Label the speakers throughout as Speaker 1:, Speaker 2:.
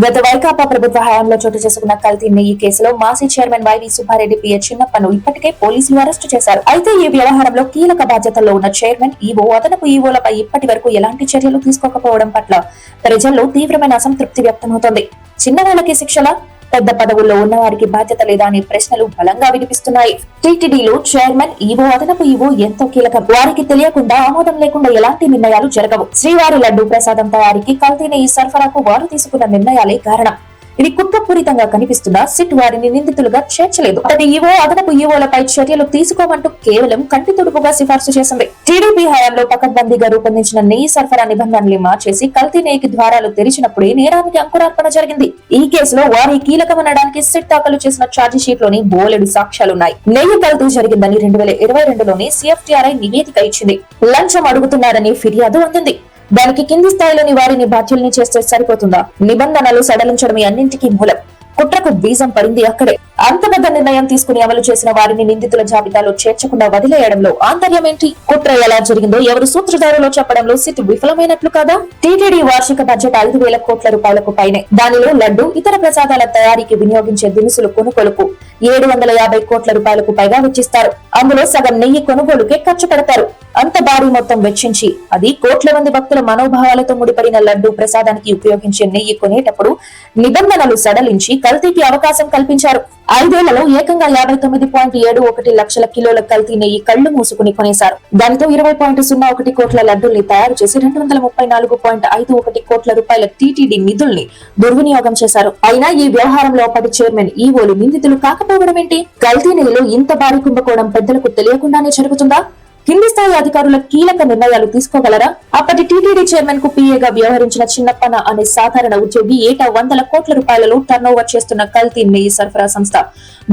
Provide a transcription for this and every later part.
Speaker 1: గత వైకాపా ప్రభుత్వ హయాంలో చోటు చేసుకున్న కల్తీ నెయ్యి కేసులో మాజీ చైర్మన్ వైవి సుబ్బారెడ్డి పిఏ చిన్నప్పను ఇప్పటికే పోలీసులు అరెస్టు చేశారు. అయితే ఈ వ్యవహారంలో కీలక బాధ్యతల్లో ఉన్న చైర్మన్ ఈవో అదనపు ఈవోలపై ఇప్పటి వరకు ఎలాంటి చర్యలు తీసుకోకపోవడం పట్ల ప్రజల్లో తీవ్రమైన అసంతృప్తి వ్యక్తమవుతోంది. చిన్నవాళ్ళకి శిక్షల? పెద్ద పదవుల్లో ఉన్నవారికి బాధ్యత లేదా అనే ప్రశ్నలు బలంగా వినిపిస్తున్నాయి. టీటీడీలో చైర్మన్ ఈవో అదనపు ఈవో ఎంతో కీలకం. వారికి తెలియకుండా ఆమోదం లేకుండా ఎలాంటి నిర్ణయాలు జరగవు. శ్రీవారి లడ్డు ప్రసాదం తయారీకి కల్తీ ఈ సరఫరాకు వారు తీసుకున్న నిర్ణయాలే కారణం. ఇది కుట్రపూరితంగా కనిపిస్తున్న సిట్ వారిని నిందితులుగా చేర్చలేదు. అతని ఈవో అదనపు ఈవోలపై చర్యలు తీసుకోమంటూ కేవలం కంటి తుడుపుగా సిఫార్సు చేసింది. టీడీపీ హయాంలో పకడ్బందీగా రూపొందించిన నెయ్యి సరఫరా నిబంధనల్ని మార్చేసి కల్తీ నెయ్యికి ద్వారాలు తెరిచినప్పుడే నేరానికి అంకురార్పణ జరిగింది. ఈ కేసులో వారి కీలకమనడానికి సిట్ దాఖలు చేసిన ఛార్జీ షీట్లోని బోలెడు సాక్ష్యాలున్నాయి. నెయ్యి కల్తీ జరిగిందని రెండు వేల ఇరవై రెండులోనే సిఎఫ్టీఆర్ఐ నివేదిక ఇచ్చింది. లంచం అడుగుతున్నారని ఫిర్యాదు అందింది. దానికి కింది స్థాయిలోని వారిని బాధ్యుల్ని చేస్తే సరిపోతుందా? నిబంధనలు సడలించడమే అన్నింటికీ మూలం. కుట్రకు బీజం పడింది అక్కడే. అంత పెద్ద నిర్ణయం తీసుకుని అమలు చేసిన వారిని నిందితుల జాబితాలో చేర్చకుండా వదిలేయడంలో ఆంతర్యం ఏంటి? కుట్ర ఎలా జరిగిందో ఎవరు సూత్రధారులో చెప్పడంలో సిట్ విఫలమైనట్లు కాదా? టీటీడీ వార్షిక బడ్జెట్ ఐదు వేల కోట్ల రూపాయలకు పైనే. దానిలో లడ్డు ఇతర ప్రసాదాల తయారీకి వినియోగించే దినుసులు కొనుగోలుకు ఏడు వందల యాభై కోట్ల రూపాయలకు పైగా వెచ్చిస్తారు. అందులో సగం నెయ్యి కొనుగోలుకే ఖర్చు పెడతారు. అంత భారీ మొత్తం వెచ్చించి అది కోట్ల మంది భక్తుల మనోభావాలతో ముడిపడిన లడ్డు ప్రసాదానికి ఉపయోగించే నెయ్యి కొనేటప్పుడు నిబంధనలు సడలించి కల్తీకి అవకాశం కల్పించారు. ఐదేళ్ళలో ఏకంగా యాభై తొమ్మిది పాయింట్ ఏడు ఒకటి లక్షల కిలోల కల్తీ నెయ్యి కళ్ళు మూసుకుని కొనేశారు. దానితో ఇరవై పాయింట్ సున్నా ఒకటి కోట్ల లడ్డుల్ని తయారు చేసి రెండు వందల ముప్పై నాలుగు పాయింట్ ఐదు ఒకటి కోట్ల రూపాయల టీటీడీ నిధుల్ని దుర్వినియోగం చేశారు. అయినా ఈ వ్యవహారంలో అప్పటి చైర్మన్ ఈవోలు నిందితులు కాకపోవడం ఏంటి కల్తీ నెయ్యిలో ఇంత భారీ కుంభకోణం పెద్దలకు తెలియకుండానే జరుగుతుందా? కింది స్థాయి అధికారుల కీలక నిర్ణయాలు తీసుకోగలరా? అప్పటి టీటీడీ చైర్మన్కు పీఏగా వ్యవహరించిన చిన్నప్పన అనే సాధారణ ఉద్యోగి ఏటా వందల కోట్ల రూపాయలలో టర్న్ ఓవర్ చేస్తున్న కల్తీ నెయ్యి సరఫరా సంస్థ.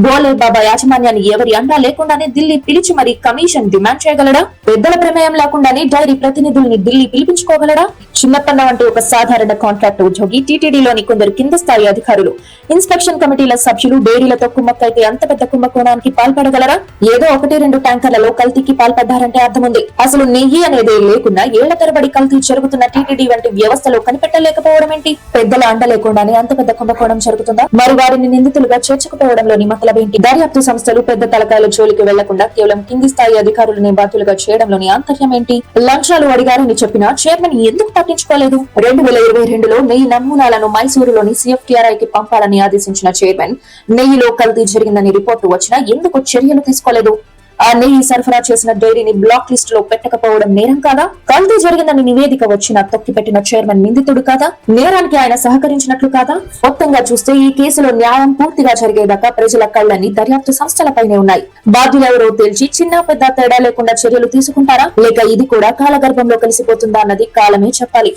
Speaker 1: బోలే బాబా యాజమాన్యాన్ని ఎవరి అండా లేకుండానే ఢిల్లీ పిలిచి మరి కమిషన్ డిమాండ్ చేయగలడా? పెద్దల ప్రమేయం లేకుండానే డైరీ ప్రతినిధుల్ని ఢిల్లీ పిలిపించుకోగలడా? చిన్నప్పన్న వంటి ఒక సాధారణ కాంట్రాక్ట్ ఉద్యోగి టీటీడీలోని కొందరు కింద స్థాయి అధికారులు. ఇన్స్పెక్షన్ కమిటీల సభ్యులు డైరీలతో కుమ్మక్కైతే అంత పెద్ద కుంభకోణానికి పాల్పడగలరా? ఏదో ఒకటి రెండు ట్యాంకర్లలో కల్తీకి పాల్పడ్డారంటే అర్థముంది. అసలు నెయ్యి అనేది లేకుండా ఏళ్ళ తరబడి కల్తీ జరుగుతున్న టీటీడీ వంటి వ్యవస్థలో కనిపెట్టలేకపోవడం ఏంటి పెద్దల అండ లేకుండానే అంత పెద్ద కుంభకోణం జరుగుతుందా? మరి వారిని నిందితులుగా చేర్చకపోవడంలోని మతలబేంటి? దర్యాప్తు సంస్థలు పెద్ద తలకాయల జోలికి వెళ్ళకుండా కేవలం కింది స్థాయి అధికారులని బాధ్యులుగా చేయడంలోని ఆంతర్యం ఏంటి లంచాలు అడిగారని చెప్పినా చైర్మన్ ఎందుకు పట్టించుకోలేదు. రెండు వేల ఇరవై రెండులో నెయ్యి నమూనాలను మైసూరులోని సిఎఫ్టీఆర్ఐ కి పంపాలని ఆదేశించిన చైర్మన్ నెయ్యిలో కల్తీ జరిగిందని రిపోర్టు వచ్చినా ఎందుకు చర్యలు తీసుకోలేదు? ఆ నెయ్యి సరఫరా చేసిన డైరీని బ్లాక్ లిస్ట్లో పెట్టకపోవడం నేరం కాదా? కల్తీ జరిగిందని నివేదిక వచ్చిన తొక్కిపెట్టిన చైర్మన్ నిందితుడు కాదా? నేరానికి ఆయన సహకరించినట్లు కాదా? మొత్తంగా చూస్తే ఈ కేసులో న్యాయం పూర్తిగా జరిగేదాకా ప్రజల కళ్ళని దర్యాప్తు సంస్థలపైనే ఉన్నాయి. బాధ్యులెవరో తేల్చి చిన్న పెద్ద తేడా లేకుండా చర్యలు తీసుకుంటారా? లేక ఇది కూడా కాలగర్భంలో కలిసిపోతుందా అన్నది కాలమే చెప్పాలి.